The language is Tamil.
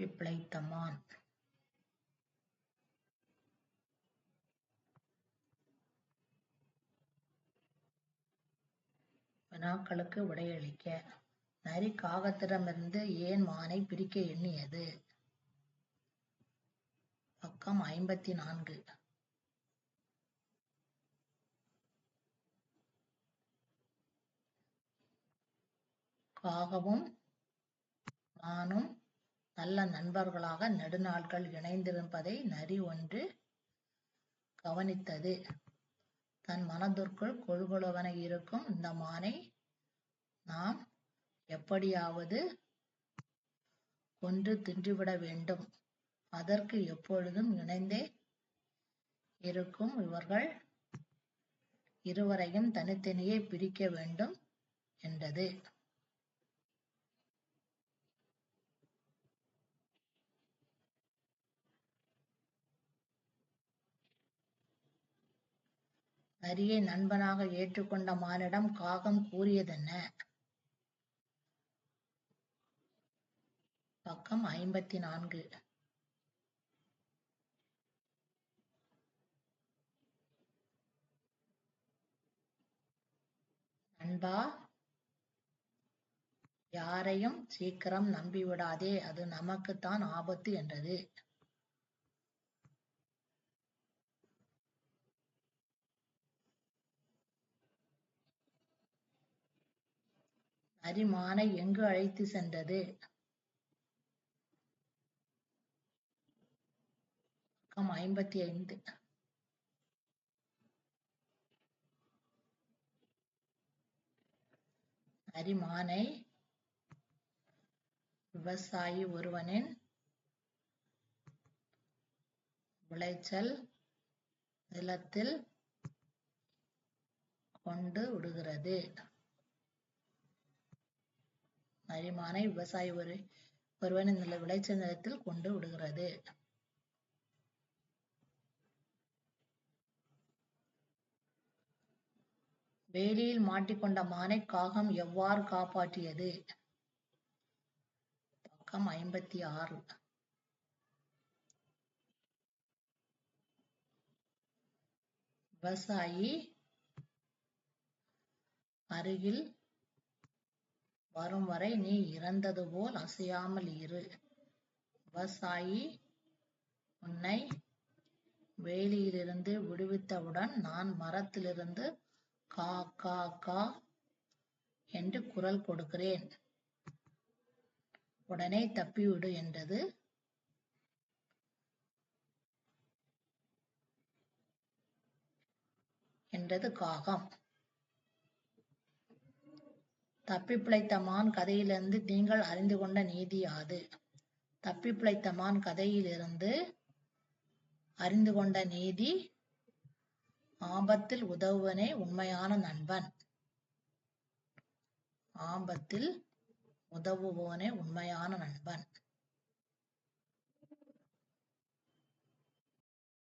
தப்பிப் வினாக்களுக்கு விடையளிக்க நரி காகத்திடமிருந்து ஏன் மானை பிரிக்க எண்ணியது? பக்கம் ஐம்பத்தி நான்கு காகவும் மானும் நல்ல நண்பர்களாக நெடுநாட்கள் இணைந்திருப்பதை நரி ஒன்று கவனித்தது. தன் மனதிற்குள் கொழுகொழுவென இருக்கும் இந்த மானை நாம் எப்படியாவது கொன்று தின்றுவிட வேண்டும். அதற்கு எப்பொழுதும் இணைந்தே இருக்கும் இவர்கள் இருவரையும் தனித்தனியே பிரிக்க வேண்டும் என்றது. ஹரியை நண்பனாக ஏற்றுக்கொண்ட மானிடம் காகம் கூறியதென்ன? பக்கம் ஐம்பத்தி நான்கு. நண்பா யாரையும் சீக்கிரம் நம்பிவிடாதே அது நமக்குத்தான் ஆபத்து என்றது. அரிமானை எங்கு அழைத்துச் சென்றது? பக்கம் ஐம்பத்தி ஐந்து. அரிமானை விவசாயி ஒருவனின் விளைச்சல் நிலத்தில் கொண்டு விடுகிறது. நரிமானை விவசாயி ஒரு ஒருவனின் இந்த விளைச்சல் நிலத்தில் கொண்டு விடுகிறது. வேலியில் மாட்டிக்கொண்ட மானை காகம் எவ்வாறு காப்பாற்றியது? பக்கம் ஐம்பத்தி ஆறு. விவசாயி அருகில் வரும் வரை நீ இறந்தது போல் அசையாமல் இரு. விவசாயி உன்னை வேலியிலிருந்து விடுவித்தவுடன் நான் மரத்திலிருந்து கா கா கா என்று குரல் கொடுக்கிறேன். உடனே தப்பிவிடு என்றது. என்றது காகம். தப்பி பிழைத்த மான் கதையிலிருந்து நீங்கள் அறிந்து கொண்ட நீதி யாது? தப்பி பிழைத்த மான் கதையிலிருந்து அறிந்து கொண்ட நீதி ஆபத்தில் உதவுவனே உண்மையான நண்பன். ஆபத்தில் உதவுபவனே உண்மையான நண்பன்.